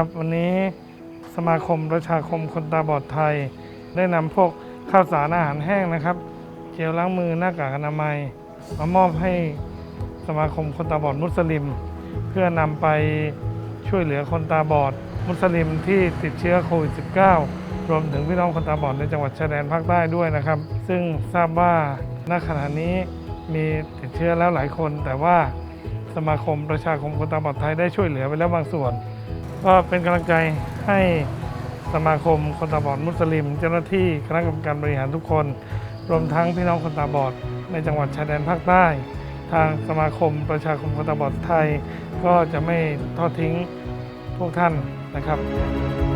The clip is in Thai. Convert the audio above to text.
ครับ วันนี้สมาคมประชาคมคนตาบอดไทย ได้นำพวกข้าวสารอาหารแห้งนะครับ เจลล้างมือหน้ากากอนามัย มามอบให้สมาคมคนตาบอดมุสลิม เพื่อนำไปช่วยเหลือคนตาบอด มุสลิมที่ติดเชื้อโควิด -19 รวมถึงพี่น้องคนตาบอดในจังหวัดชายแดนภาคใต้ด้วยนะครับ ซึ่งทราบว่าณขณะนี้มีติดเชื้อแล้วหลายคน แต่ว่าสมาคมประชาคมคนตาบอดไทยได้ช่วยเหลือไปแล้วบางส่วน ก็เป็นกำลังใจให้สมาคมคนตาบอดมุสลิม เจ้าหน้าที่คณะกรรมการบริหารทุกคน รวมทั้งพี่น้องคนตาบอดในจังหวัดชายแดนภาคใต้ ทางสมาคมประชาคมคนตาบอดไทย ก็จะไม่ทอดทิ้งพวกท่านนะครับ